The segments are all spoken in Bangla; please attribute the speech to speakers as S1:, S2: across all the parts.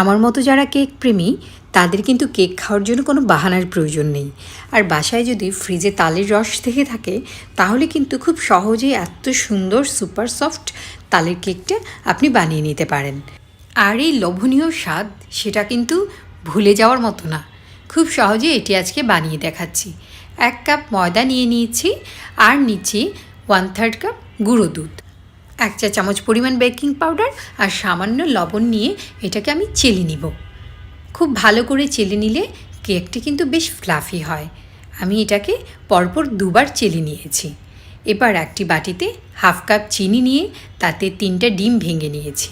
S1: আমার মতো যারা কেক প্রেমী, তাদের কিন্তু কেক খাওয়ার জন্য কোনো বাহানার প্রয়োজন নেই। আর বাসায় যদি ফ্রিজে তালের রস থেকে থাকে, তাহলে কিন্তু খুব সহজেই এত সুন্দর সুপার সফট তালের কেকটা আপনি বানিয়ে নিতে পারেন। আর এই লোভনীয় স্বাদ, সেটা কিন্তু ভুলে যাওয়ার মতো না। খুব সহজে এটি আজকে বানিয়ে দেখাচ্ছি। এক কাপ ময়দা নিয়ে নিয়েছি, আর নিচ্ছি ওয়ান থার্ড কাপ গুঁড়ো দুধ। এক চা চামচ পরিমাণ বেকিং পাউডার আর সামান্য লবণ নিয়ে এটাকে আমি চেলে নিব। খুব ভালো করে চেলে নিলে কেকটি কিন্তু বেশ ফ্লাফি হয়। আমি এটাকে পরপর দুবার চেলে নিয়েছি। এবার একটি বাটিতে হাফ কাপ চিনি নিয়ে তাতে তিনটা ডিম ভেঙে নিয়েছি।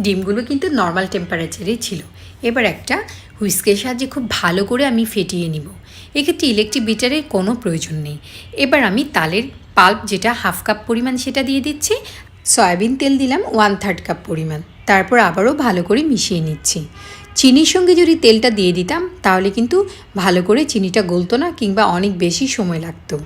S1: ডিমগুলো কিন্তু নর্মাল টেম্পারেচারেই ছিল। এবার একটা হুইস্কের সাহায্যে খুব ভালো করে আমি ফেটিয়ে নিব। এক্ষেত্রে ইলেকট্রিক বিটারের কোনো প্রয়োজন নেই। এবার আমি তালের পাল্প যেটা হাফ কাপ পরিমাণ সেটা দিয়ে দিচ্ছি সয়াবিন তেল দিলাম ওয়ান থার্ড কাপ পরিমাণ। তারপর আবারও ভালো করে মিশিয়ে নিচ্ছি। চিনির সঙ্গে যদি তেলটা দিয়ে দিতাম, তাহলে কিন্তু ভালো করে চিনিটা গলতো না কিংবা অনেক বেশি সময় লাগতো।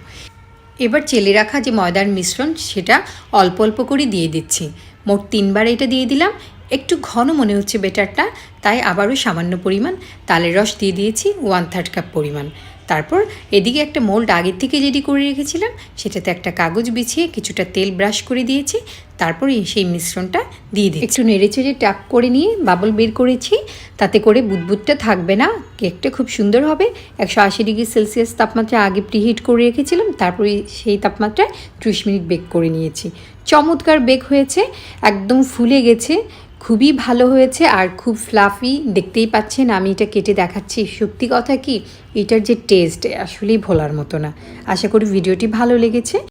S1: এবার চেলে রাখা যে ময়দার মিশ্রণ, সেটা অল্প অল্প করে দিয়ে দিচ্ছি। মোট তিনবার এটা দিয়ে দিলাম। একটু ঘন মনে হচ্ছে বেটারটা তাই আবারও সামান্য পরিমাণ। তালের রস দিয়ে দিয়েছি ওয়ান থার্ড কাপ পরিমাণ। তারপর এদিকে একটা মোল্ড আগের থেকে রেডি করে রেখেছিলাম, সেটাতে একটা কাগজ বিছিয়ে কিছুটা তেল ব্রাশ করে দিয়েছি, তারপরে সেই মিশ্রণটা দিয়ে দিই একটু নেড়ে চেড়ে ট্যাপ করে নিয়ে বাবল বের করেছি, তাতে করে বুদবুদটা থাকবে না কেকটা খুব সুন্দর হবে। একশো আশি ডিগ্রি সেলসিয়াস তাপমাত্রা আগে প্রিহিট করে রেখেছিলাম, তারপরে সেই তাপমাত্রায় ত্রিশ মিনিট বেক করে নিয়েছি। চমৎকার বেক হয়েছে, একদম ফুলে গেছে খুবই ভালো হয়েছে আর খুব ফ্লাফি দেখতেই পাচ্ছেন, আমি এটা কেটে দেখাচ্ছি। সত্যি কথা কি, এটার যে টেস্ট আসলেই ভোলার মতো না। আশা করি ভিডিওটি ভালো লেগেছে।